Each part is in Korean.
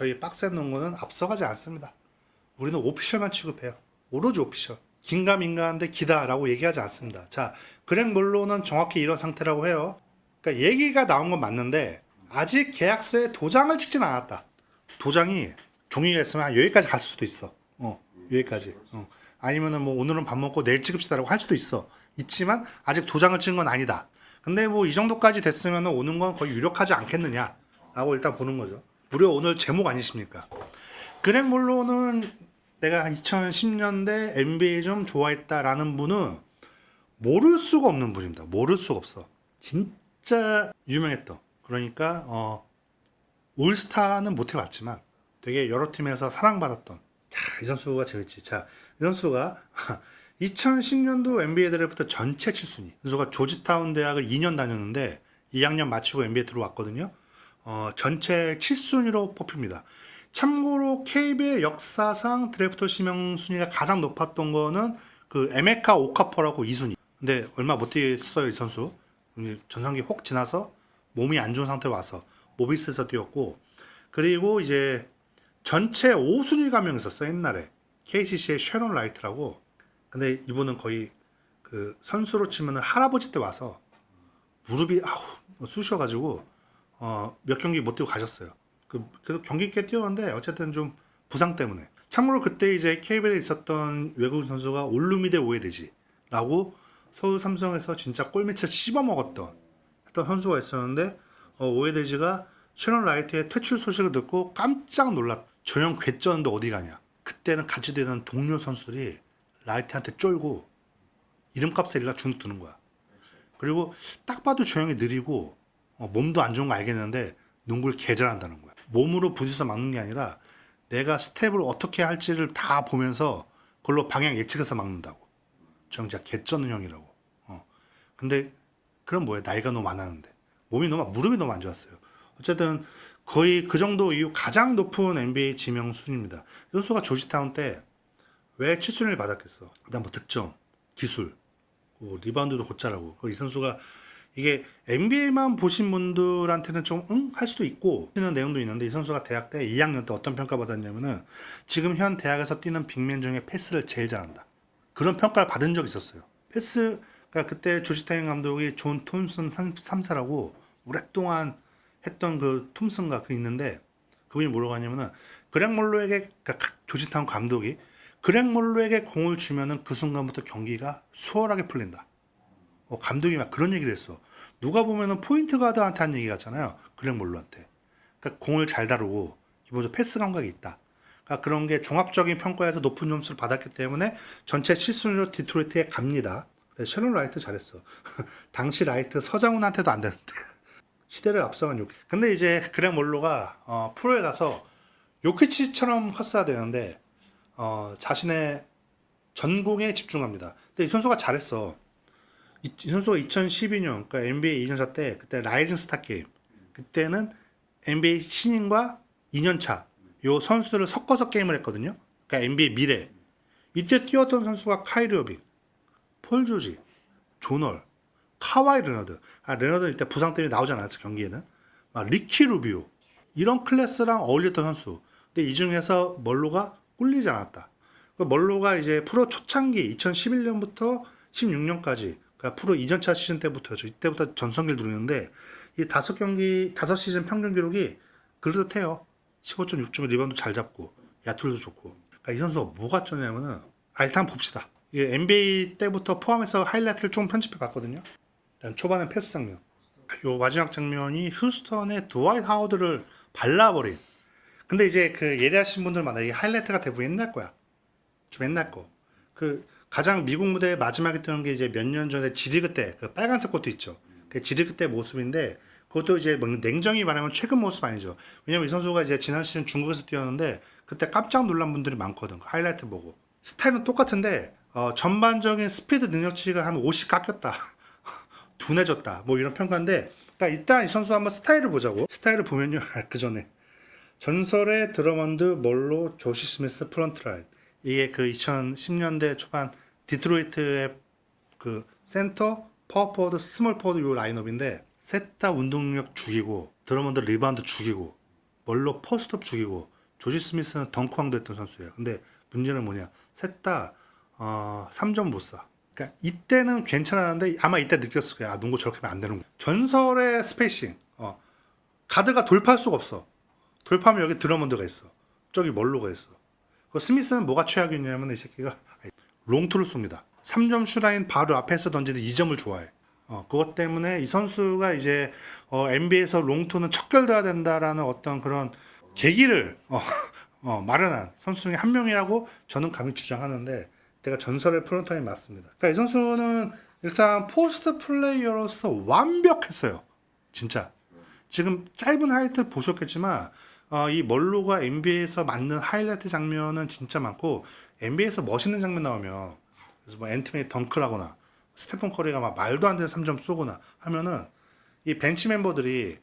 저희 박스에 농구는 앞서가지 않습니다. 우리는 오피셜만 취급해요. 오로지 오피셜. 긴가민가한데 기다라고 얘기하지 않습니다. 자, 그렉 몰로는 정확히 이런 상태라고 해요. 그러니까 얘기가 나온 건 맞는데 아직 계약서에 도장을 찍진 않았다. 도장이 종이가 있으면 한 여기까지 갔을 수도 있어. 어, 여기까지. 어. 아니면은 뭐 오늘은 밥 먹고 내일 찍읍시다라고 할 수도 있어. 있지만 아직 도장을 찍은 건 아니다. 근데 뭐 이 정도까지 됐으면 오는 건 거의 유력하지 않겠느냐라고 일단 보는 거죠. 무려 오늘 제목 아니십니까? 그렉 몰로는 내가 2010년대 NBA 좀 좋아했다라는 분은 모를 수가 없는 분입니다. 모를 수가 없어. 진짜 유명했던. 그러니까 어, 올스타는 못 해봤지만 되게 여러 팀에서 사랑받았던. 야, 이 선수가 재밌지. 자, 이 선수가 2010년도 NBA 드래프트 전체 7순위. 이 선수가 조지타운 대학을 2년 다녔는데 2학년 마치고 NBA 들어왔거든요. 어, 전체 7순위로 뽑힙니다. 참고로 KBL 역사상 드래프트 지명 순위가 가장 높았던 거는 그 에메카 오카퍼라고 2순위. 근데 얼마 못 뛰었어요, 이 선수. 전성기 혹 지나서 몸이 안 좋은 상태로 와서 모비스에서 뛰었고 그리고 이제 전체 5순위 가명 있었어 옛날에 KCC의 쉐론 라이트라고 근데 이분은 거의 그 선수로 치면은 할아버지 때 와서 무릎이 아우 뭐 쑤셔가지고 어, 몇 경기 못 뛰고 가셨어요. 그 그래도 경기 꽤 뛰었는데 어쨌든 좀 부상 때문에. 참고로 그때 이제 KBL에 있었던 외국인 선수가 올루미데 오에데지라고 서울 삼성에서 진짜 골밑을 씹어 먹었던 했던 선수가 있었는데 어, 오에데지가 셔런 라이트의 퇴출 소식을 듣고 깜짝 놀랐. 저형 괴쩌는데 어디 가냐. 그때는 같이 되는 동료 선수들이 라이트한테 쫄고 이름값에 일라 주눅 드는 거야. 그리고 딱 봐도 저 형이 느리고 어, 몸도 안 좋은 거 알겠는데 농구를 개잘한다는 거야. 몸으로 부딪혀 막는 게 아니라 내가 스텝을 어떻게 할지를 다 보면서 그걸로 방향 예측해서 막는다고. 진짜 개쩌는 형이라고. 어. 근데 그럼 뭐야 나이가 너무 많았는데 몸이 너무 무릎이 너무 안 좋았어요. 어쨌든 거의 그 정도 이후 가장 높은 NBA 지명 순입니다. 이 선수가 조지타운 때 왜 7순위를 받았겠어? 일단 뭐 득점, 기술, 뭐 리바운드도 곧잘하고 이 선수가 이게 NBA만 보신 분들한테는 좀 응? 할 수도 있고 하는 내용도 있는데 이 선수가 대학 때 2학년 때 어떤 평가 받았냐면은 지금 현 대학에서 뛰는 빅맨 중에 패스를 제일 잘한다. 그런 평가를 받은 적이 있었어요. 패스 그러니까 그때 조지타인 감독이 존 톰슨 3사라고 오랫동안 했던 그 톰슨가 그 있는데 그분이 뭐라고 하냐면은 그렉 몰로에게 그러니까 조지타운 감독이 그렉 몰로에게 공을 주면은 그 순간부터 경기가 수월하게 풀린다. 어, 감독이 막 그런 얘기를 했어. 누가 보면은 포인트 가드한테 한 얘기 같잖아요. 그렉 몰로한테. 그러니까 공을 잘 다루고 기본적으로 패스 감각이 있다. 그러니까 그런 게 종합적인 평가에서 높은 점수를 받았기 때문에 전체 7순위로 디트로이트에 갑니다. 셔런 라이트 잘했어. 당시 라이트 서장훈한테도 안 되는데. 시대를 앞서간 요키. 근데 이제 그렉 몰로가 어, 프로에 가서 요키치처럼 컸어야 되는데 어, 자신의 전공에 집중합니다. 근데 이 선수가 잘했어. 선수가 2012년 그러니까 NBA 2년차 때 그때 라이징 스타 게임 그때는 NBA 신인과 2년차 요 선수들을 섞어서 게임을 했거든요. 그러니까 NBA 미래 이때 뛰었던 선수가 카이리 어빙, 폴 조지, 조널, 카와이 레너드. 아, 레너드 이때 부상 때문에 나오지 않았어 경기에는. 막 리키 루비오 이런 클래스랑 어울렸던 선수. 근데 이 중에서 멀로가 꿀리지 않았다. 그 멀로가 이제 프로 초창기 2011년부터 16년까지 그러니까 프로 2년차 시즌 때부터죠. 이때부터 전성기를 누리는데 이 다섯 경기 다섯 시즌 평균 기록이 그럴듯해요. 15.6점 리바운드 잘 잡고 야투도 좋고. 그러니까 이 선수가 뭐가 쩌냐면은 아 일단 봅시다. 이게 NBA 때부터 포함해서 하이라이트를 좀 편집해 봤거든요. 일단 초반에 패스 장면. 요 마지막 장면이 휴스턴의 드와이트 하워드를 발라버린. 근데 이제 그 예리하신 분들마다 이 하이라이트가 대부분 옛날 거야. 좀 옛날 거. 그 가장 미국 무대 마지막에 뜨는 게 이제 몇 년 전에 지리그 때 그 빨간색 것도 있죠. 그 지리그 때 모습인데 그것도 이제 뭐 냉정히 말하면 최근 모습 아니죠. 왜냐면 이 선수가 이제 지난 시즌 중국에서 뛰었는데 그때 깜짝 놀란 분들이 많거든. 그 하이라이트 보고. 스타일은 똑같은데 어, 전반적인 스피드 능력치가 한 50 깎였다. 둔해졌다. 뭐 이런 평가인데 그러니까 일단 이 선수 한번 스타일을 보자고. 스타일을 보면요. 그 전에 전설의 드러먼드 몰로 조시 스미스 프런트 라인. 이게 그 2010년대 초반 디트로이트의 그 센터, 파워포워드, 스몰 포워드 요 라인업인데 셋 다 운동력 죽이고 드러먼드 리바운드 죽이고 멀로 포스트업 죽이고 조지 스미스는 덩크왕도 했던 선수예요. 근데 문제는 뭐냐? 셋다 어, 3점 못 쏴. 그러니까 이때는 괜찮았는데 아마 이때 느꼈을 거야. 아, 농구 저렇게 하면 안 되는 거. 전설의 스페이싱. 어. 가드가 돌파할 수가 없어. 돌파하면 여기 드러먼드가 있어. 저기 멀로가 있어. 그 스미스는 뭐가 최악이냐면 이 새끼가 롱투를 쏩니다. 3점 슈라인 바로 앞에서 던지는 2점을 좋아해. 어, 그것 때문에 이 선수가 이제 어, NBA에서 롱투는 척결돼야 된다라는 어떤 그런 계기를 어, 어, 마련한 선수 중에 한 명이라고 저는 감히 주장하는데 내가 전설의 프론타임이 맞습니다. 그러니까 이 선수는 일단 포스트 플레이어로서 완벽했어요. 진짜. 지금 짧은 하이라이트 보셨겠지만 어, 이 멀로가 NBA에서 맞는 하이라이트 장면은 진짜 많고 NBA에서 멋있는 장면 나오면 그래서 뭐 앤트맨이 덩크라거나 스테픈 커리가 막 말도 안 되는 3점 쏘거나 하면은 이 벤치 멤버들이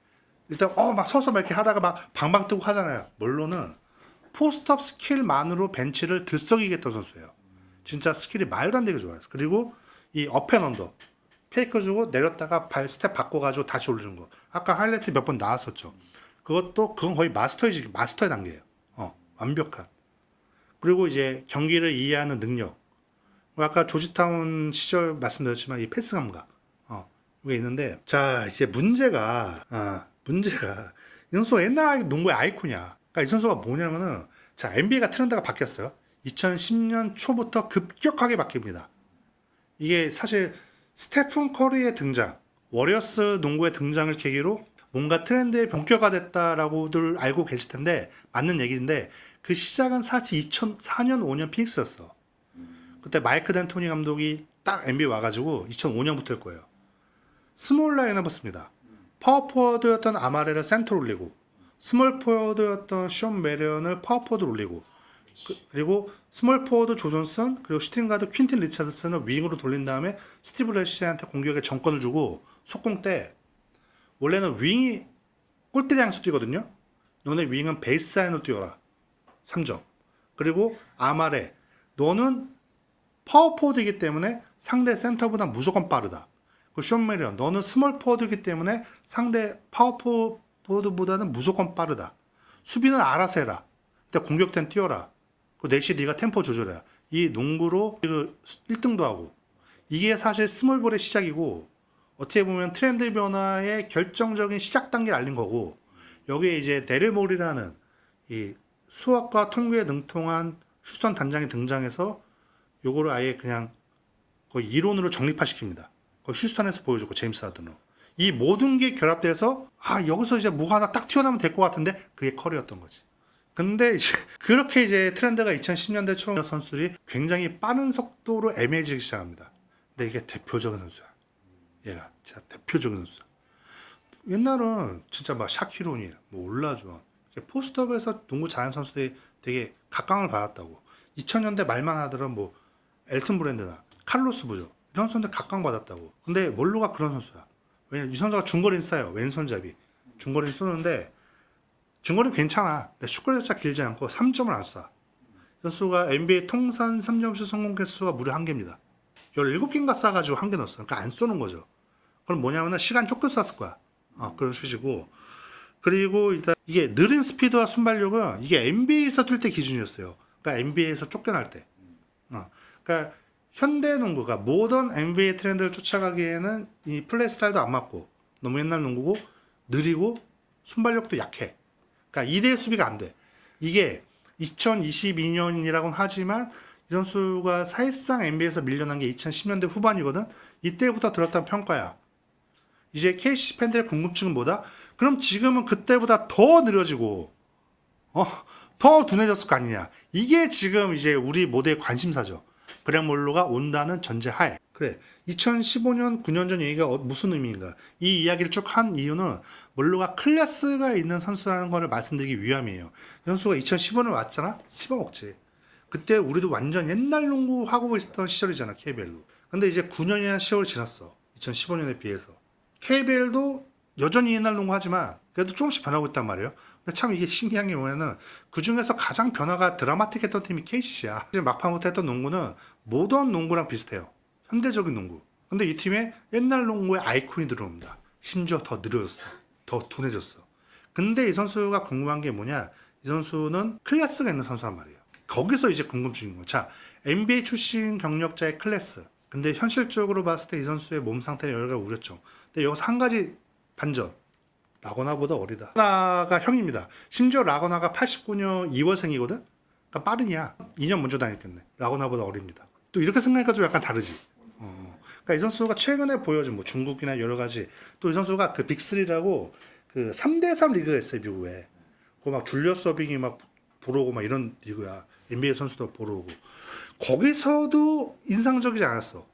일단 어 막 서서 막 이렇게 하다가 막 방방 뜨고 하잖아요. 멀로는 포스트업 스킬만으로 벤치를 들썩이겠던 선수예요. 진짜 스킬이 말도 안 되게 좋아요. 그리고 이 업앤언더 페이크 주고 내렸다가 발 스텝 바꿔가지고 다시 올리는 거. 아까 하이라이트 몇 번 나왔었죠. 그것도 그건 거의 마스터이지 마스터의 단계예요. 어 완벽한. 그리고 이제 경기를 이해하는 능력. 뭐 아까 조지타운 시절 말씀드렸지만 이 패스 감각. 어 이게 있는데 자 이제 문제가 아 문제가 이 선수가 옛날 농구의 아이콘이야. 그러니까 이 선수가 뭐냐면은 자 NBA가 트렌드가 바뀌었어요. 2010년 초부터 급격하게 바뀝니다. 이게 사실 스테픈 커리의 등장, 워리어스 농구의 등장을 계기로 뭔가 트렌드의 변격화 됐다라고들 알고 계실 텐데 맞는 얘기인데 그 시작은 사실 2004년 5년 피닉스였어. 그때 마이크 덴토니 감독이 딱 NBA 와가지고 2005년부터일 거예요. 스몰 라인업이었습니다. 파워 포워드였던 아마레를 센터로 올리고 스몰 포워드였던 숀 메리언을 파워 포워드로 올리고 그, 리고 스몰 포워드 조존슨 그리고 슈팅 가드 퀸틴 리차드슨을 윙으로 돌린 다음에 스티브 레시한테 공격에 정권을 주고 속공 때 원래는 윙이 골대리 향수 뛰거든요. 너네 윙은 베이스라인으로 뛰어라. 3점. 그리고 아마레 너는 파워포워드이기 때문에 상대 센터보다 무조건 빠르다. 그 쇼메리언 너는 스몰 포워드이기 때문에 상대 파워포워드보다는 무조건 빠르다. 수비는 알아서 해라. 근데 공격 땐 뛰어라. 그 내시 네가 템포 조절해라. 이 농구로 그 1등도 하고 이게 사실 스몰볼의 시작이고 어떻게 보면 트렌드 변화의 결정적인 시작 단계를 알린 거고 여기에 이제 데르몰이라는 이 수학과 통계에 능통한 휴스턴 단장이 등장해서 요거를 아예 그냥 거의 이론으로 정립화시킵니다. 그 휴스턴에서 보여줬고 제임스 하든으로 이 모든 게 결합돼서 아 여기서 이제 뭐가 하나 딱 튀어나오면 될 것 같은데 그게 커리였던 거지. 근데 이제 그렇게 이제 트렌드가 2010년대 초 선수들이 굉장히 빠른 속도로 애매해지기 시작합니다. 근데 이게 대표적인 선수야. 얘가 진짜 대표적인 선수야. 옛날은 진짜 막 샤키로니, 뭐 올라주원, 포스트업에서 농구 잘하는 선수들이 되게 각광을 받았다고. 2000년대 말만 하더라도 뭐 엘튼 브랜드나 칼로스 부조 이런 선수들 각광받았다고. 근데 몰로가 그런 선수야. 왜냐면 이 선수가 중거리는 싸요. 왼손잡이. 중거리는 쏘는데 중거리 괜찮아. 근데 슛거리 자체가 길지 않고 3점을 안 쏴. 이 선수가 NBA 통산 3점슛 성공 개수가 무려 한 개입니다. 17개인가 쏴가지고 한 개 넣었어. 그러니까 안 쏘는 거죠. 그럼 뭐냐면은 시간 쫓겨 쐈을 거야. 어, 그런 슛이고. 그리고 일단 이게 느린 스피드와 순발력은 이게 NBA에서 뛸 때 기준이었어요. 그러니까 NBA에서 쫓겨날 때. 어, 그러니까 현대 농구가 모던 NBA 트렌드를 쫓아가기에는 이 플레이 스타일도 안 맞고 너무 옛날 농구고 느리고 순발력도 약해. 그러니까 2대 수비가 안 돼. 이게 2022년이라고는 하지만 이 선수가 사실상 NBA에서 밀려난 게 2010년대 후반이거든. 이때부터 들었던 평가야. 이제 KC 팬들의 궁금증은 뭐다? 그럼 지금은 그때보다 더 느려지고, 어, 더 둔해졌을 거 아니냐. 이게 지금 이제 우리 모두의 관심사죠. 브렉몰로가 온다는 전제 하에. 그래. 2015년, 9년 전 얘기가 어- 무슨 의미인가? 이 이야기를 쭉 한 이유는 몰로가 클래스가 있는 선수라는 것을 말씀드리기 위함이에요. 이 선수가 2015년에 왔잖아? 씹어먹지. 그때 우리도 완전 옛날 농구 하고 있었던 시절이잖아, KBL로. 근데 이제 9년이나 세월 지났어. 2015년에 비해서. KBL도 여전히 옛날 농구 하지만 그래도 조금씩 변하고 있단 말이에요. 근데 참 이게 신기한 게 뭐냐면 그 중에서 가장 변화가 드라마틱했던 팀이 KCC야. 지금 막판부터 했던 농구는 모던 농구랑 비슷해요. 현대적인 농구. 근데 이 팀에 옛날 농구의 아이콘이 들어옵니다. 심지어 더 느려졌어. 더 둔해졌어. 근데 이 선수가 궁금한 게 뭐냐? 이 선수는 클래스가 있는 선수란 말이에요. 거기서 이제 궁금증인 거야. 자, NBA 출신 경력자의 클래스. 근데 현실적으로 봤을 때 이 선수의 몸 상태는 여러 가지 우렸죠. 근데 여기서 한 가지 반전. 라거나보다 어리다. 라거나가 형입니다. 심지어 라거나가 89년 2월생이거든? 그러니까 빠르냐? 2년 먼저 다녔겠네. 라거나보다 어립니다. 또 이렇게 생각하니까 좀 약간 다르지. 어. 그러니까 이 선수가 최근에 보여준 뭐 중국이나 여러 가지 또 이 선수가 그 빅3라고 그 3대3 리그가 있어요, 미국에. 그막 줄리어스 서빙이 막 보러 오고 막 이런 리그야. NBA 선수도 보러 오고. 거기서도 인상적이지 않았어.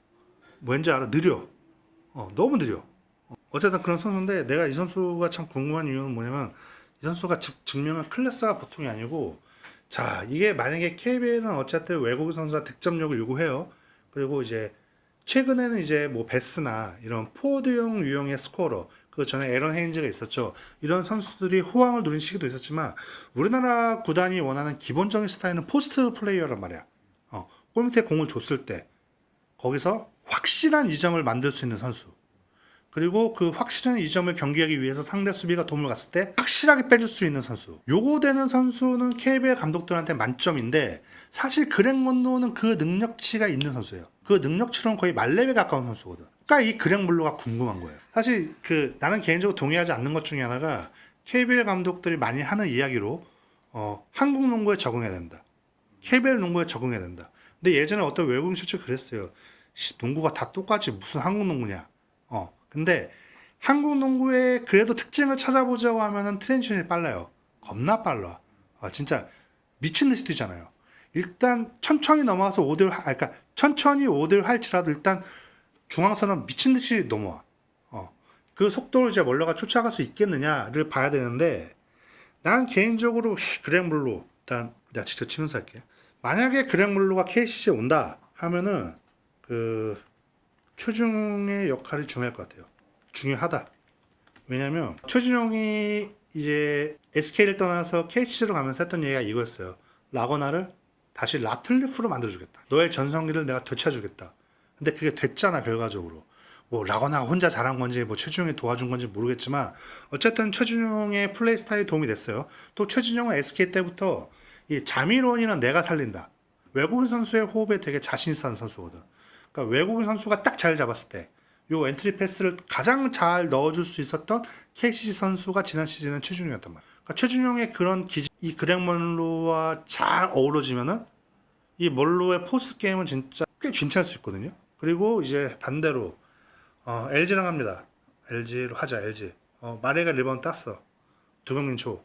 왠지 알아? 느려. 어, 너무 느려. 어, 어쨌든 그런 선수인데 내가 이 선수가 참 궁금한 이유는 뭐냐면 이 선수가 즉, 증명한 클래스가 보통이 아니고 자 이게 만약에 KBL은 어쨌든 외국인 선수가 득점력을 요구해요. 그리고 이제 최근에는 이제 뭐 베스나 이런 포워드형 유형의 스코어러 그 전에 에런 헤인즈가 있었죠. 이런 선수들이 호황을 누린 시기도 있었지만 우리나라 구단이 원하는 기본적인 스타일은 포스트 플레이어란 말이야. 어, 골 밑에 공을 줬을 때 거기서 확실한 이점을 만들 수 있는 선수. 그리고 그 확실한 이점을 경기하기 위해서 상대 수비가 도움을 갔을 때 확실하게 빼줄 수 있는 선수. 요거 되는 선수는 KBL 감독들한테 만점인데 사실 그렉 먼로는 그 능력치가 있는 선수예요. 그 능력치로는 거의 말렙에 가까운 선수거든. 그러니까 이 그렉 물로가 궁금한 거예요. 사실 그 나는 개인적으로 동의하지 않는 것 중에 하나가 KBL 감독들이 많이 하는 이야기로 어, 한국 농구에 적응해야 된다. KBL 농구에 적응해야 된다. 근데 예전에 어떤 외국 인 실제 그랬어요. 씨, 농구가 다 똑같지 무슨 한국 농구냐. 어. 근데 한국 농구의 그래도 특징을 찾아보자고 하면은 트랜지션이 빨라요. 겁나 빨라. 아, 진짜 미친 듯이 뛰잖아요. 일단 천천히 넘어와서 5대1 하, 아, 그러니까 천천히 5대1 할지라도 일단 중앙선은 미친 듯이 넘어와. 어. 그 속도를 이제 멀러가 쫓아갈 수 있겠느냐를 봐야 되는데 난 개인적으로 그렉물로 일단 내가 직접 치면서 할게. 만약에 그렉물로가 KCC에 온다 하면은 그 최준용의 역할이 중요할 것 같아요. 중요하다. 왜냐면 최준용이 이제 SK를 떠나서 KCC로 가면서 했던 얘기가 이거였어요. 라거나를 다시 라틀리프로 만들어주겠다. 너의 전성기를 내가 되찾아주겠다. 근데 그게 됐잖아 결과적으로. 뭐 라거나가 혼자 잘한 건지 뭐 최준용이 도와준 건지 모르겠지만 어쨌든 최준용의 플레이 스타일이 도움이 됐어요. 또 최준용은 SK 때부터 이 자미론이는 내가 살린다. 외국인 선수의 호흡에 되게 자신 있어하는 선수거든. 그러니까 외국인 선수가 딱 잘 잡았을 때, 요 엔트리 패스를 가장 잘 넣어줄 수 있었던 KCC 선수가 지난 시즌은 최준용이었단 말이야. 그러니까 최준용의 그런 기이 그렉먼로와 잘 어우러지면은 이 멀로의 포스트 게임은 진짜 꽤 괜찮을 수 있거든요. 그리고 이제 반대로 어, LG랑 합니다. LG로 하자 LG. 어, 마레가 리바운드 땄어. 두경민 초.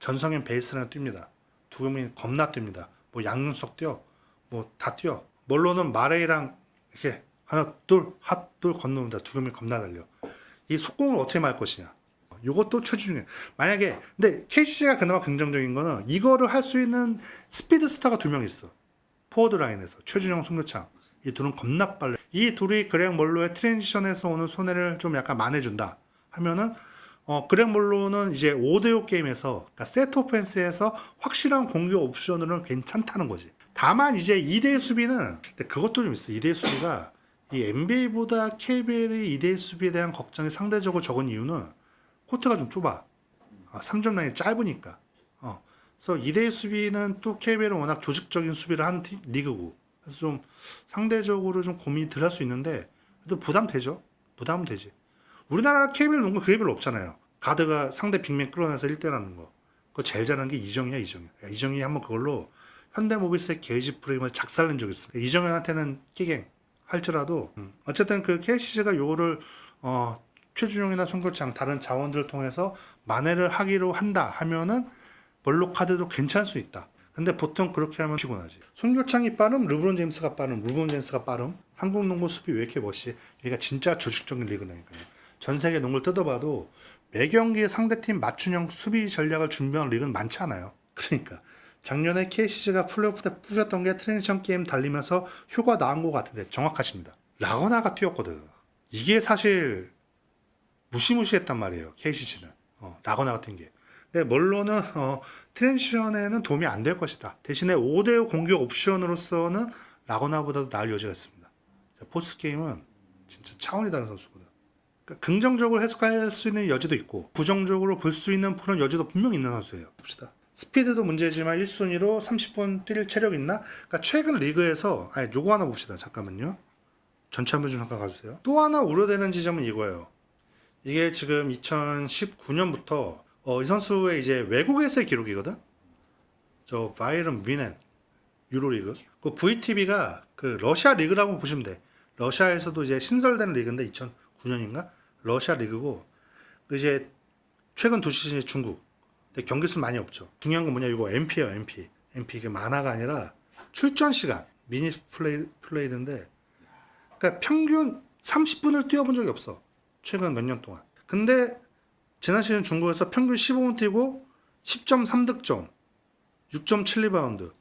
전성현 베이스라는 뜁니다. 두경민 겁나 뜁니다. 뭐 양윤석 뛰어. 뭐 다 뛰어. 멀로는 마레이랑 이렇게 하나 둘핫둘 건너온다. 두경민 겁나 달려. 이 속공을 어떻게 말 것이냐. 요것도 최준용. 만약에 근데 KC가 그나마 긍정적인 거는 이거를 할 수 있는 스피드 스타가 두 명 있어. 포워드 라인에서 최준용, 송교창. 이 둘은 겁나 빨라. 이 둘이 그렉 몰로의 트랜지션에서 오는 손해를 좀 약간 만회준다 하면은 어, 그렉 몰로는 이제 5대5 게임에서 그러니까 세트 오펜스에서 확실한 공격 옵션으로는 괜찮다는 거지. 다만 이제 2대1 수비는 그것도 좀 있어. 2대1 수비가 이 NBA보다 KBL의 2대1 수비에 대한 걱정이 상대적으로 적은 이유는 코트가 좀 좁아. 어, 3점 라인이 짧으니까. 어. 그래서 2대1 수비는 또 KBL은 워낙 조직적인 수비를 하는 팀, 리그고. 그래서 좀 상대적으로 좀 고민이 덜 할 수 있는데, 그래도 부담되죠? 부담은 되지. 우리나라 KBL 농구 그게 별로 없잖아요. 가드가 상대 빅맨 끌어내서 1대라는 거. 그거 제일 잘하는 게 이정이야, 이정이. 야, 이정이 한번 그걸로 현대모비스의 게이지 프레임을 작살낸 적이 있어. 이정현한테는 끼갱 할지라도, 음. 어쨌든 그 KCC가 요거를, 어, 최준용이나 송교창 다른 자원들을 통해서 만회를 하기로 한다 하면은 멀로 카드도 괜찮을 수 있다. 근데 보통 그렇게 하면 피곤하지. 송교창이 빠름, 르브론 제임스가 빠름, 르브론 제임스가 빠름. 한국 농구 수비 왜 이렇게 멋이? 얘가 진짜 조직적인 리그라니까요. 전 세계 농구를 뜯어봐도 매 경기에 상대팀 맞춤형 수비 전략을 준비한 리그는 많지 않아요. 그러니까 작년에 KCC가 플레이오프 때 뿌렸던 게 트랜지션 게임 달리면서 효과 나온 것 같은데 정확하십니다. 라거나가 뛰었거든. 이게 사실 무시무시했단 말이에요. KCC는 어, 라거나 같은 게. 근데 멀로는 어, 트랜지션에는 도움이 안 될 것이다. 대신에 5대5 공격 옵션으로서는 라거나보다도 나을 여지가 있습니다. 자, 포스 게임은 진짜 차원이 다른 선수거든. 그러니까 긍정적으로 해석할 수 있는 여지도 있고 부정적으로 볼 수 있는 그런 여지도 분명 있는 선수예요. 봅시다. 스피드도 문제지만 1순위로 30분 뛸 체력 있나? 그러니까 최근 리그에서 아니 요거 하나 봅시다. 잠깐만요. 전체 한번 좀 잠깐 가주세요. 또 하나 우려되는 지점은 이거예요. 이게 지금 2019년부터 어, 이 선수의 이제 외국에서의 기록이거든. 저 바이런 위넨 유로리그. 그 VTB가 그 러시아 리그라고 보시면 돼. 러시아에서도 이제 신설된 리그인데 2009년인가 러시아 리그고 그 이제 최근 두 시즌이 중국. 경기 수 많이 없죠. 중요한 건 뭐냐 이거 MP예요 MP. MP 이게 만화가 아니라 출전 시간 미니 플레이 플레이드인데 그러니까 평균 30분을 뛰어본 적이 없어. 최근 몇 년 동안. 근데 지난 시즌 중국에서 평균 15분 뛰고 10.3득점, 6.7리바운드.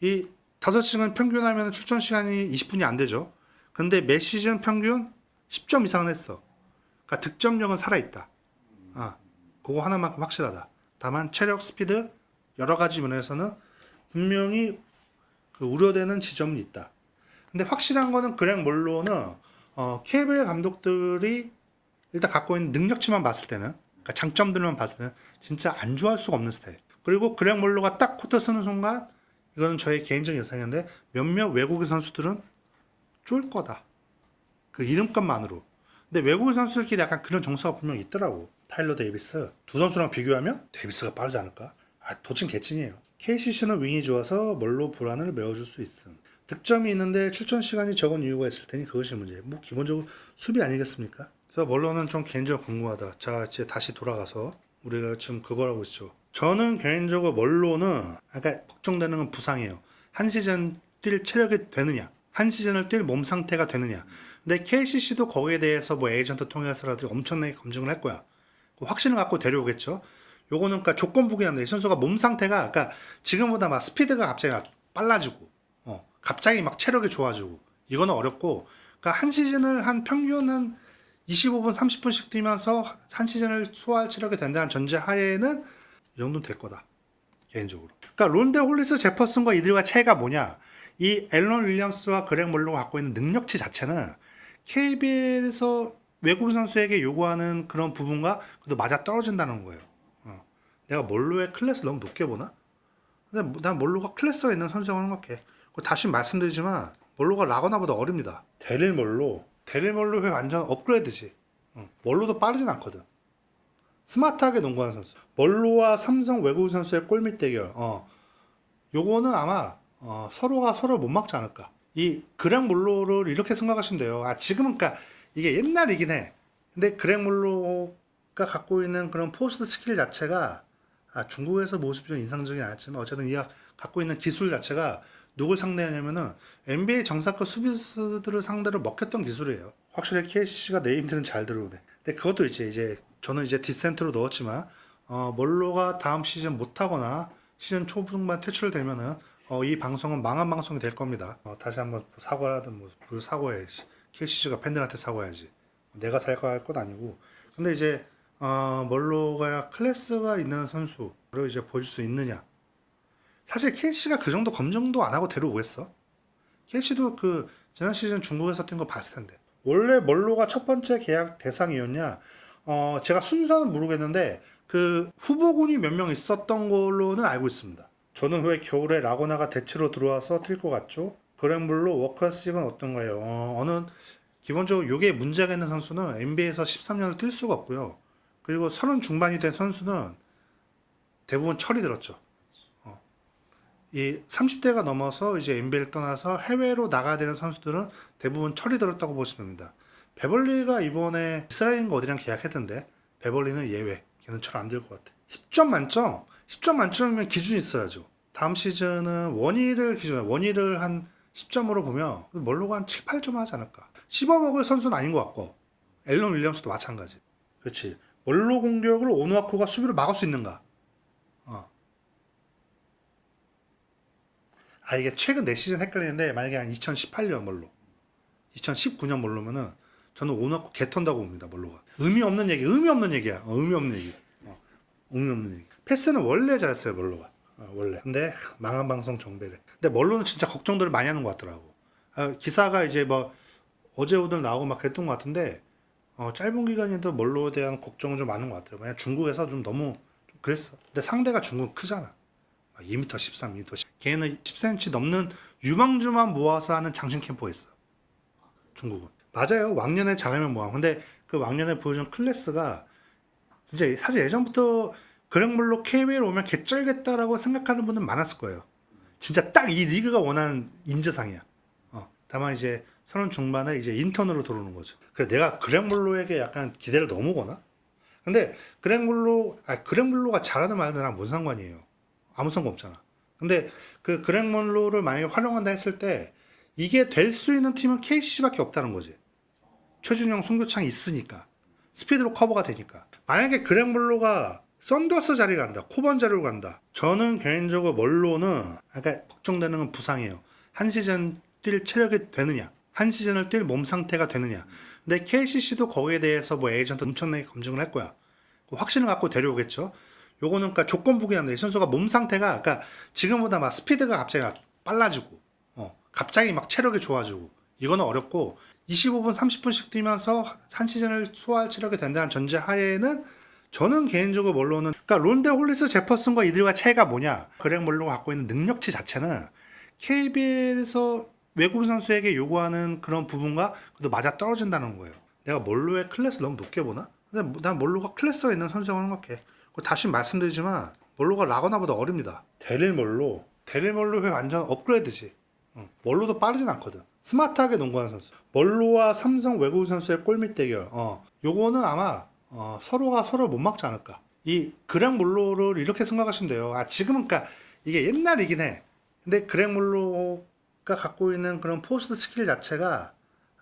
이 5시간 평균 하면 출전 시간이 20분이 안 되죠. 근데 매 시즌 평균 10점 이상은 했어. 그러니까 득점력은 살아있다. 아, 그거 하나만큼 확실하다. 다만 체력, 스피드 여러 가지 면에서는 분명히 그 우려되는 지점은 있다. 근데 확실한 거는 그랭 몰로는 어, KBL 감독들이 일단 갖고 있는 능력치만 봤을 때는 그러니까 장점들만 봤을 때는 진짜 안 좋아할 수가 없는 스타일. 그리고 그랭 몰로가 딱 코트 쓰는 순간 이거는 저의 개인적인 예상인데 몇몇 외국인 선수들은 쫄 거다. 그 이름값만으로. 근데 외국인 선수들끼리 약간 그런 정서가 분명히 있더라고. 타일러 데이비스 두 선수랑 비교하면 데이비스가 빠르지 않을까? 아 도친 개찐이에요. KCC는 윙이 좋아서 뭘로 불안을 메워줄 수 있음. 득점이 있는데 출전 시간이 적은 이유가 있을 테니 그것이 문제. 뭐 기본적으로 수비 아니겠습니까? 그래서 뭘로는 좀 개인적으로 궁금하다. 자 이제 다시 돌아가서 우리가 지금 그걸 하고 있죠. 저는 개인적으로 뭘로는 아까 걱정되는 건 부상이에요. 한 시즌 뛸 체력이 되느냐, 한 시즌을 뛸 몸 상태가 되느냐. 근데 KCC도 거기에 대해서 뭐 에이전트 통해서라도 엄청나게 검증을 할 거야. 그 확신을 갖고 데려오겠죠. 요거는 그러니까 조건부기 한데 이 선수가 몸 상태가 그러니까 지금보다 막 스피드가 갑자기 막 빨라지고 어 갑자기 막 체력이 좋아지고 이거는 어렵고 그러니까 한 시즌을 한 평균 한 25분 30분씩 뛰면서 한 시즌을 소화할 체력이 된다는 전제 하에는 이 정도는 될 거다 개인적으로. 그러니까 론데 홀리스 제퍼슨과 이들과 차이가 뭐냐? 이 앨런 윌리엄스와 그렉 몰로가 갖고 있는 능력치 자체는 KBL에서 외국인 선수에게 요구하는 그런 부분과 그래도 맞아 떨어진다는 거예요. 어. 내가 몰로의 클래스 너무 높게 보나? 근데 난 몰로가 클래스가 있는 선수라고 생각해. 다시 말씀드리지만 몰로가 라거나보다 어립니다. 데릴 몰로, 데릴 몰로의 완전 업그레이드지. 어. 몰로도 빠르진 않거든. 스마트하게 농구하는 선수. 몰로와 삼성 외국인 선수의 골밑 대결. 어. 요거는 아마 어, 서로가 서로를 못 막지 않을까. 이 그렉 몰로를 이렇게 생각하시면 돼요. 아 지금은 그러니까 이게 옛날이긴 해. 근데 그렉 몰로가 갖고 있는 그런 포스트 스킬 자체가 아, 중국에서 모습이 좀 인상적이진 않았지만 어쨌든 이가 갖고 있는 기술 자체가 누굴 상대하냐면은 NBA 정사급 수비수들을 상대로 먹혔던 기술이에요. 확실히 KCC가 네임들은 잘 들어오네. 근데 그것도 이제 이제 저는 이제 디센트로 넣었지만 어, 몰로가 다음 시즌 못하거나 시즌 초중반 퇴출되면은 어, 이 방송은 망한 방송이 될 겁니다. 어, 다시 한번 사과하든 뭐, 뭘 사과해야지. KCC가 팬들한테 사과해야지. 내가 사과할 건 아니고. 근데 이제 어, 멀로가 클래스가 있는 선수를 이제 보여줄 수 있느냐. 사실 KCC가 그 정도 검증도 안 하고 데려오겠어. KCC도 그 지난 시즌 중국에서 뛴 거 봤을 텐데. 원래 멀로가 첫 번째 계약 대상이었냐? 어, 제가 순서는 모르겠는데 그 후보군이 몇 명 있었던 걸로는 알고 있습니다. 저는 왜 겨울에 라고나가 대체로 들어와서 뛸 것 같죠? 그랭블로 워커스익은 어떤가요? 어, 어느 기본적으로 이게 문제가 있는 선수는 NBA에서 13년을 뛸 수가 없고요. 그리고 서른 중반이 된 선수는 대부분 철이 들었죠. 어. 이 30대가 넘어서 이제 NBA를 떠나서 해외로 나가야 되는 선수들은 대부분 철이 들었다고 보시면 됩니다. 베벌리가 이번에 이스라엘인가 어디랑 계약했던데 베벌리는 예외. 걔는 철 안 들 것 같아. 10점 만점. 10점 만점이면 기준이 있어야죠. 다음 시즌은 원희를 기준, 원희를 한 10점으로 보면 멀로가 한 7, 8점 하지 않을까. 씹어먹을 선수는 아닌 것 같고 앨런 윌리엄스도 마찬가지. 그렇지. 멀로 공격을 오누아쿠가 수비로 막을 수 있는가? 어. 아 이게 최근 내 시즌 헷갈리는데 만약에 한 2018년 멀로, 2019년 멀로면은 저는 오누아쿠 개턴다고 봅니다. 멀로가 의미 없는 얘기, 의미 없는 얘기야. 어, 의미 없는 얘기. 어, 의미 없는 얘기. 패스는 원래 잘했어요 멀로가. 어, 원래. 근데 망한 방송 정배래. 근데 멀로는 진짜 걱정들을 많이 하는 것 같더라고. 아, 기사가 이제 뭐 어제 오늘 나오고 막 그랬던 것 같은데 어, 짧은 기간에도 뭘로에 대한 걱정은 좀 많은 것 같아요. 왜냐 중국에서 좀 너무 좀 그랬어. 근데 상대가 중국 크잖아. 2m 13, 2m 10. 걔는 10cm 넘는 유망주만 모아서 하는 장신 캠프가 있어. 중국은. 맞아요. 왕년에 잘하면 뭐함. 근데 그 왕년에 보여준 클래스가 진짜 사실 예전부터 그랭물로 KBL 오면 개쩔겠다라고 생각하는 분은 많았을 거예요. 진짜 딱 이 리그가 원하는 인재상이야. 어, 다만 이제 서른 중반에 이제 인턴으로 들어오는 거죠. 그래 내가 그랭물로에게 약간 기대를 너무 거나? 근데 그랭물로 아 그랭물로가 잘하는 말든 나랑 뭔 상관이에요. 아무 상관 없잖아. 근데 그 그랭물로를 만약에 활용한다 했을 때 이게 될 수 있는 팀은 KCC밖에 없다는 거지. 최준영, 송교창이 있으니까 스피드로 커버가 되니까 만약에 그랭블로가 썬더스 자리 간다. 코번 자리로 간다. 저는 개인적으로 멀로는 아까 걱정되는 건 부상이에요. 한 시즌 뛸 체력이 되느냐 한 시즌을 뛸 몸 상태가 되느냐. 근데 KCC도 거기에 대해서 뭐 에이전트 엄청나게 검증을 할 거야 그 확신을 갖고 데려오겠죠. 요거는 그러니까 조건부기 한다. 이 선수가 몸 상태가 그러니까 지금보다 막 스피드가 갑자기 막 빨라지고 어, 갑자기 막 체력이 좋아지고 이거는 어렵고 25분 30분씩 뛰면서 한 시즌을 소화할 체력이 된다는 전제 하에는 저는 개인적으로 뭘로는 그러니까 론데 홀리스 제퍼슨과 이들과 차이가 뭐냐 그렉 몰로가 갖고 있는 능력치 자체는 KBL에서 외국인 선수에게 요구하는 그런 부분과 그래도 맞아 떨어진다는 거예요 내가 몰로의 클래스 너무 높게 보나? 근데 난 몰로가 클래스가 있는 선수라고 생각해 다시 말씀드리지만 몰로가 라거나보다 어립니다 데릴 몰로 데릴 몰로의 완전 업그레이드지 응. 멀로도 빠르진 않거든. 스마트하게 농구하는 선수. 멀로와 삼성 외국인 선수의 골밑 대결. 어, 요거는 아마 어, 서로가 서로를 못 막지 않을까. 이 그렉 몰로를 이렇게 생각하시면 돼요. 아 지금은 그러니까 이게 옛날이긴 해. 근데 그렉 몰로가 갖고 있는 그런 포스트 스킬 자체가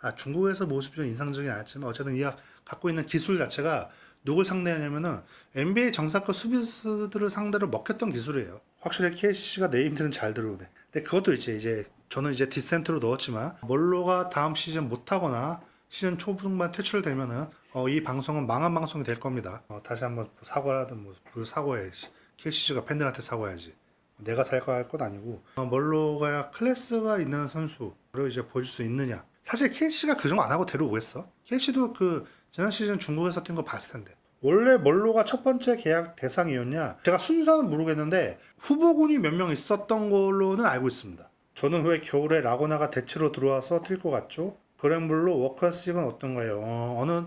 아, 중국에서 모습이 좀 인상적이진 않았지만 어쨌든 이가 갖고 있는 기술 자체가 누굴 상대하냐면은 NBA 정상급 수비수들을 상대로 먹혔던 기술이에요. 확실히 KCC가 네임들은 잘 들어오네. 근데 그것도 이제 이제 저는 이제 디센트로 넣었지만 멀로가 다음 시즌 못하거나 시즌 초중반 퇴출되면은 어, 이 방송은 망한 방송이 될 겁니다. 어, 다시 한번 사과라든 뭐뭘 사과해야지. KCC가 팬들한테 사과해야지. 내가 사과할 건 아니고 어, 멀로가 클래스가 있는 선수를 이제 보여줄 수 있느냐. 사실 KCC가 그 정도 안 하고 데려오겠어. KCC도 그 지난 시즌 중국에서 뛴 거 봤을 텐데. 원래 멀로가 첫 번째 계약 대상이었냐? 제가 순서는 모르겠는데 후보군이 몇 명 있었던 걸로는 알고 있습니다. 저는 왜 겨울에 라고나가 대체로 들어와서 뛸 것 같죠? 그랜블로 워커스익은 어떤가요? 어, 어느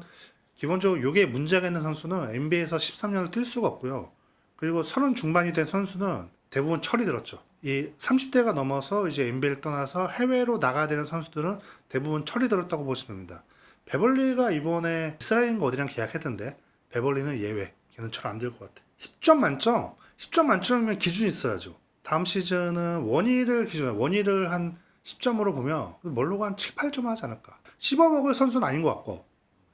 기본적으로 이게 문제가 있는 선수는 NBA에서 13년을 뛸 수가 없고요. 그리고 30 중반이 된 선수는 대부분 철이 들었죠. 이 30대가 넘어서 이제 NBA를 떠나서 해외로 나가야 되는 선수들은 대부분 철이 들었다고 보시면 됩니다. 베벌리가 이번에 이스라엘인가 어디랑 계약했던데 베벌리는 예외. 걔는 철 안 들 것 같아. 10점 만점. 10점 만점이면 기준이 있어야죠. 다음 시즌은 원희를 기준, 원희를 한 10점으로 보면 멀로가 한 7, 8점 하지 않을까. 씹어먹을 선수는 아닌 것 같고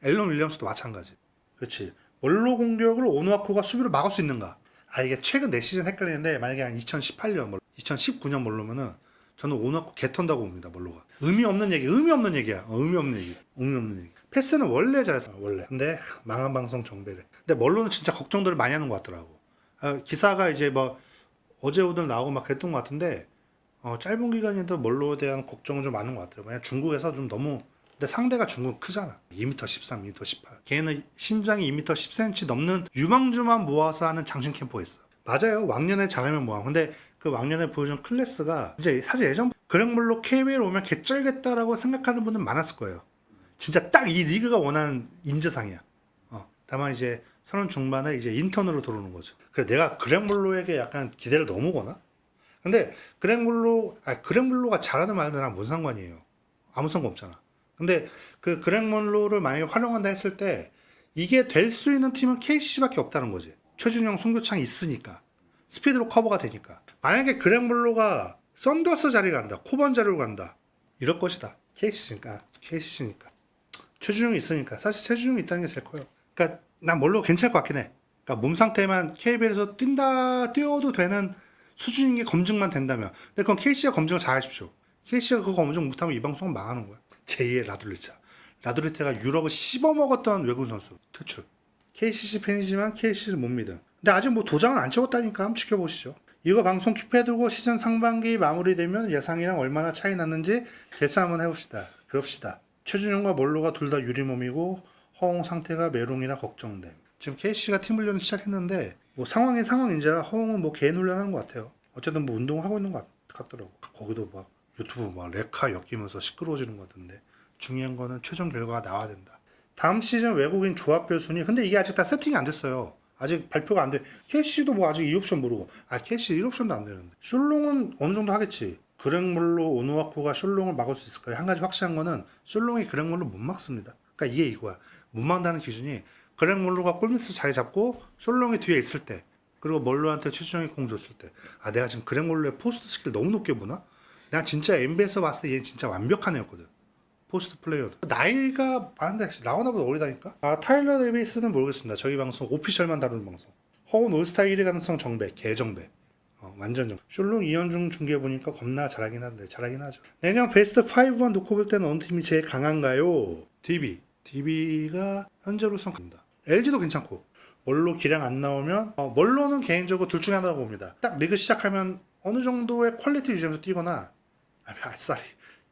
앨런 윌리엄스도 마찬가지. 그렇지. 멀로 공격을 오누아쿠가 수비로 막을 수 있는가? 아 이게 최근 내 시즌 헷갈리는데 만약에 한 2018년, 멀로, 2019년 멀로면은 저는 오누아쿠 개턴다고 봅니다. 멀로가. 의미 없는 얘기, 의미 없는 얘기야. 어, 의미 없는 얘기, 의미 없는 얘기. 패스는 원래 잘했어, 원래. 근데 망한 방송 정배래. 근데 멀로는 진짜 걱정들을 많이 하는 것 같더라고. 아, 기사가 이제 뭐 어제 오늘 나오고 막 그랬던 것 같은데 어, 짧은 기간에도 멀로에 대한 걱정은 좀 많은 것 같더라고요. 중국에서 좀 너무 근데 상대가 중국 크잖아. 2m 13, 2m 18. 걔는 신장이 2m 10cm 넘는 유망주만 모아서 하는 장신 캠프가 있어. 맞아요. 왕년에 잘하면 뭐함. 근데 그 왕년에 보여준 클래스가 이제 사실 예전 그랭블로 KBL 오면 개쩔겠다라고 생각하는 분은 많았을 거예요. 진짜 딱 이 리그가 원하는 인재상이야. 어, 다만 이제 서른 중반에 이제 인턴으로 들어오는 거죠. 그래 내가 그랭블로에게 약간 기대를 너무 거나? 근데 그랭블로 아 그랭블로가 잘하는 말든 나랑 뭔 상관이에요. 아무 상관 없잖아. 근데 그 그랭블로를 만약에 활용한다 했을 때 이게 될 수 있는 팀은 KCC밖에 없다는 거지. 최준영, 송교창이 있으니까 스피드로 커버가 되니까. 만약에 그랭블로가 썬더스 자리 간다, 코번 자리로 간다, 이럴 것이다. KCC니까, KCC니까. 최준영이 있으니까 사실 최준영이 있다는 게 제일 커요. 그러니까 난 뭘로 괜찮을 것 같긴 해. 그러니까 몸 상태만 KBL에서 뛴다 뛰어도 되는 수준인 게 검증만 된다면. 근데 그건 KC가 검증을 잘 하십시오. KC가 그거 검증 못하면 이 방송은 망하는 거야. 제2의 라드리차. 라드리테가 유럽을 씹어먹었던 외국 선수 퇴출. KCC 팬이지만 KC를 못 믿음. 근데 아직 뭐 도장은 안 찍었다니까 한번 지켜보시죠. 이거 방송 킵해두고 시즌 상반기 마무리되면 예상이랑 얼마나 차이 났는지 계산 한번 해봅시다. 그럽시다. 최준영과 몰로가 둘 다 유리몸이고 허웅 상태가 메롱이라 걱정됨. 지금 KC가 팀 훈련을 시작했는데 뭐 상황이 상황인지라 허웅은 뭐 개인 훈련하는 것 같아요. 어쨌든 뭐 운동하고 있는 것 같- 같더라고. 거기도 막 유튜브 막 레카 엮이면서 시끄러워지는 것 같은데 중요한 거는 최종 결과가 나와야 된다. 다음 시즌 외국인 조합별 순위 근데 이게 아직 다 세팅이 안 됐어요. 아직 발표가 안 돼. KC도 뭐 아직 2옵션 모르고 아 KC 1옵션도 안 되는데 슐롱은 어느 정도 하겠지. 그렉몰로 오누아쿠가 슐롱을 막을 수 있을 거예요. 한 가지 확실한 거는 슐롱이 그렉몰로 못 막습니다. 그러니까 이게 이거야. 못 막는다는 기준이 그렉몰로가 골밑에서 자리 잡고 슐롱이 뒤에 있을 때 그리고 멀로한테 최준영이 공 줬을 때 아 내가 지금 그렉몰로의 포스트 스킬 너무 높게 보나? 내가 진짜 NBA에서 봤을 때 얘는 진짜 완벽한 애였거든. 포스트 플레이어도 나이가 많은데 라오나보다 어리다니까? 아 타일러 데이비스는 모르겠습니다. 저희 방송 오피셜만 다루는 방송. 허운 올스타 1위 가능성 정배 개정배. 어, 완전 정. 슐롱 이현중 중계 보니까 겁나 잘하긴 한데 잘하긴 하죠. 내년 베스트 5만 놓고 볼 때는 어느 팀이 제일 강한가요? DB DB가 현재로선 갑니다. LG도 괜찮고. 멀로 기량 안 나오면 어, 멀로는 개인적으로 둘 중에 하나라고 봅니다. 딱 리그 시작하면 어느 정도의 퀄리티 유지하면서 뛰거나 아, 아싸리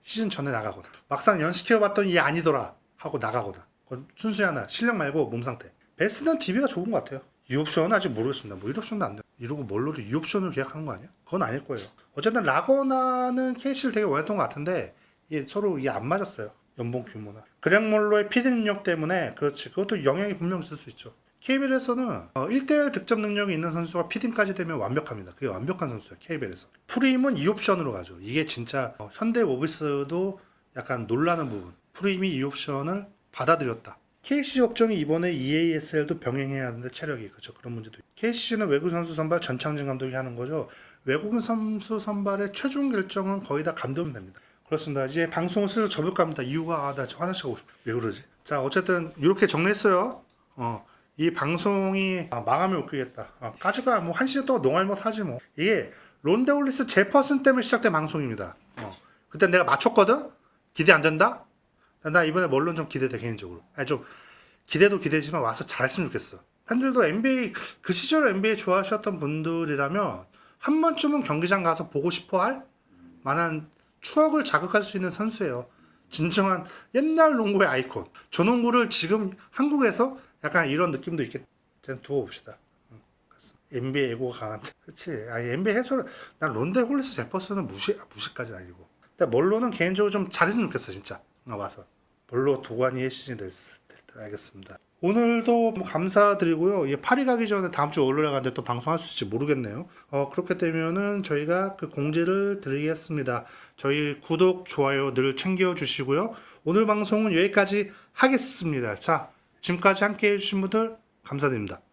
시즌 전에 나가거나. 막상 연식해봤더니 얘 아니더라 하고 나가거나. 그건 순수히 하나. 실력 말고 몸 상태. 베스트는 DB가 좋은 것 같아요. 2옵션은 아직 모르겠습니다. 뭐 1옵션도 안 돼. 이러고 뭘로도 2옵션을 계약하는 거 아니야? 그건 아닐 거예요. 어쨌든 라거나는 KC를 되게 원했던 것 같은데 이게 서로 이게 안 맞았어요. 연봉 규모나. 그렉몰로의 피드 능력 때문에 그렇지. 그것도 영향이 분명 있을 수 있죠 KBL에서는 1대1 득점 능력이 있는 선수가 피딩까지 되면 완벽합니다. 그게 완벽한 선수예요. KBL에서. 프림은 2옵션으로 가죠. 이게 진짜 어, 현대 모비스도 약간 놀라는 부분. 프림이 2옵션을 받아들였다. KC 걱정이 이번에 EASL도 병행해야 하는데 체력이 그렇죠. 그런 문제도 있고. KC는 외국 선수 선발 전창진 감독이 하는 거죠. 외국인 선수 선발의 최종 결정은 거의 다 감독이 됩니다. 그렇습니다. 이제 방송을 슬 접을까 합니다. 이유가 아, 나 화장실 가고 싶어. 왜 그러지? 자, 어쨌든 이렇게 정리했어요. 어, 이 방송이 아, 마감에 웃기겠다. 아, 까지가 뭐 한 시간 동안 농알못 하지 뭐. 이게 론데올리스 제퍼슨 때문에 시작된 방송입니다. 어. 그때 내가 맞췄거든. 기대 안 된다. 나 이번에 물론 좀 기대돼 개인적으로. 아니 좀 기대도 기대지만 와서 잘했으면 좋겠어. 팬들도 NBA 그 시절 NBA 좋아하셨던 분들이라면 한 번쯤은 경기장 가서 보고 싶어할 만한 추억을 자극할 수 있는 선수예요. 진정한 옛날 농구의 아이콘. 저 농구를 지금 한국에서 약간 이런 느낌도 있겠. 전 두고 봅시다. NBA 애고가 강한데. 그치. 아, NBA 해설은, 난 론데 홀리스 제퍼슨은 무시, 아, 무시까지는 아니고. 근데 멀로는 개인적으로 좀 잘했으면 좋겠어, 진짜. 어, 와서. 멀로 도관이의 시즌이 됐을 때. 알겠습니다. 오늘도 뭐 감사드리고요. 이게 파리 가기 전에 다음 주 월요일에 가는데 또 방송할 수 있을지 모르겠네요. 어, 그렇게 되면은 저희가 그 공지를 드리겠습니다. 저희 구독, 좋아요 늘 챙겨주시고요. 오늘 방송은 여기까지 하겠습니다. 자, 지금까지 함께 해주신 분들 감사드립니다.